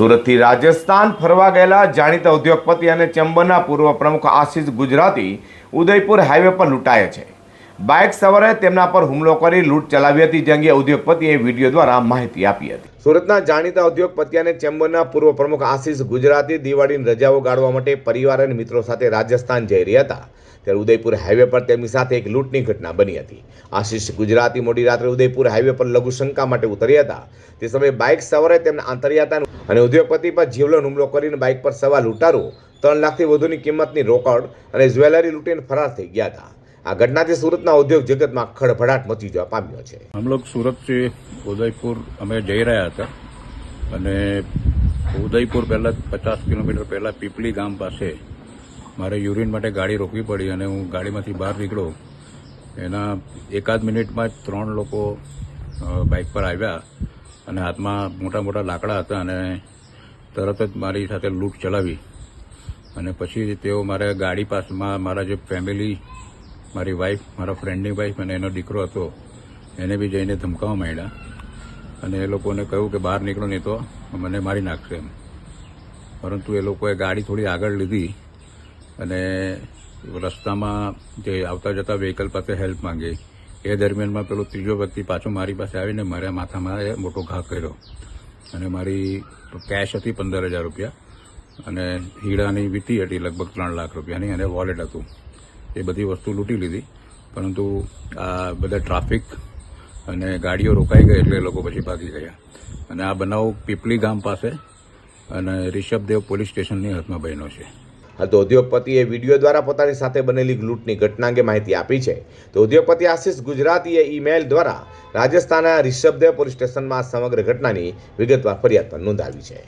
સુરતથી રાજસ્થાન ફરવા ગયેલા જાણીતા ઉદ્યોગપતિ અને ચેમ્બરના પૂર્વ પ્રમુખ આશિષ ગુજરાતી ઉદયપુર હાઈવે પર લૂંટાયા છે. બાઇક સવારે તેમના પર હુમલો કરી લૂંટ ચલાવી હતી, જે અંગે ઉદ્યોગપતિએ વીડિયો દ્વારા માહિતી આપી હતી. સુરતના જાણીતા ઉદ્યોગપતિ અને ચેમ્બરના પૂર્વ પ્રમુખ આશિષ ગુજરાતી દિવાળીની રજાઓ ગાળવા માટે પરિવાર અને મિત્રો સાથે રાજસ્થાન જઈ રહ્યા હતા. ત્યારે ઉદયપુર હાઈવે પર તેમની સાથે એક લૂંટની ઘટના બની હતી. આશિષ ગુજરાતી મોડી રાત્રે ઉદયપુર હાઈવે પર લઘુશંકા માટે ઉતર્યા હતા. તે સમયે બાઇક સવારે તેમને આંતર્યા હતા અને ઉદ્યોગપતિ પર જીવલન હુમલો કરીને બાઇક પર સવાર લૂંટારો, ત્રણ લાખથી વધુની કિંમતની રોકડ અને જ્વેલરી લૂંટીને ફરાર થઈ ગયા હતા. આ ઘટનાથી સુરતના ઉદ્યોગ જગતમાં ખડભડાટ મચી જવા પામ્યો છે. હમ સુરતથી ઉદયપુર અમે જઈ રહ્યા હતા અને ઉદયપુર પહેલાં પચાસ કિલોમીટર પહેલાં પીપળી ગામ પાસે મારે યુરિન માટે ગાડી રોકવી પડી અને હું ગાડીમાંથી બહાર નીકળો એના એકાદ મિનિટમાં જ ત્રણ લોકો બાઇક પર આવ્યા અને હાથમાં મોટા મોટા લાકડા હતા અને તરત જ મારી સાથે લૂંટ ચલાવી અને પછી તેઓ મારે ગાડી પાસમાં મારા જે ફેમિલી મારી વાઈફ મારા ફ્રેન્ડની વાઈફ અને એનો દીકરો હતો, એને બી જઈને ધમકાવવા માંડ્યા. અને એ લોકોને કહ્યું કે બહાર નીકળો નહીં તો મને મારી નાખશે એમ. પરંતુ એ લોકોએ ગાડી થોડી આગળ લીધી અને રસ્તામાં જે આવતા જતા વ્હીકલ પાસે હેલ્પ માંગી, એ દરમિયાનમાં પેલો ત્રીજો વ્યક્તિ પાછો મારી પાસે આવીને મારા માથામાં એ મોટો ઘા કર્યો. અને મારી કેશ હતી પંદર હજાર રૂપિયા અને હીરાની વીટી હતી લગભગ ત્રણ લાખ રૂપિયાની અને વોલેટ હતું. એ બધી વસ્તુ લૂંટી લીધી. પરંતુ આ બધા ટ્રાફિક અને ગાડીઓ રોકાઈ ગઈ એટલે એ લોકો પછી ભાગી ગયા. અને આ બનાવ પીપલી ગામ પાસે અને રિષભદેવ પોલીસ સ્ટેશનની હાથમાં બન્યો છે. હાલ તો ઉદ્યોગપતિએ વીડિયો દ્વારા પોતાની સાથે બનેલી લૂંટની ઘટના અંગે માહિતી આપી છે. તો ઉદ્યોગપતિ આશિષ ગુજરાતીએ ઈમેલ દ્વારા રાજસ્થાનના રિષભદેવ પોલીસ સ્ટેશનમાં સમગ્ર ઘટનાની વિગતવાર ફરિયાદ પણ નોંધાવી છે.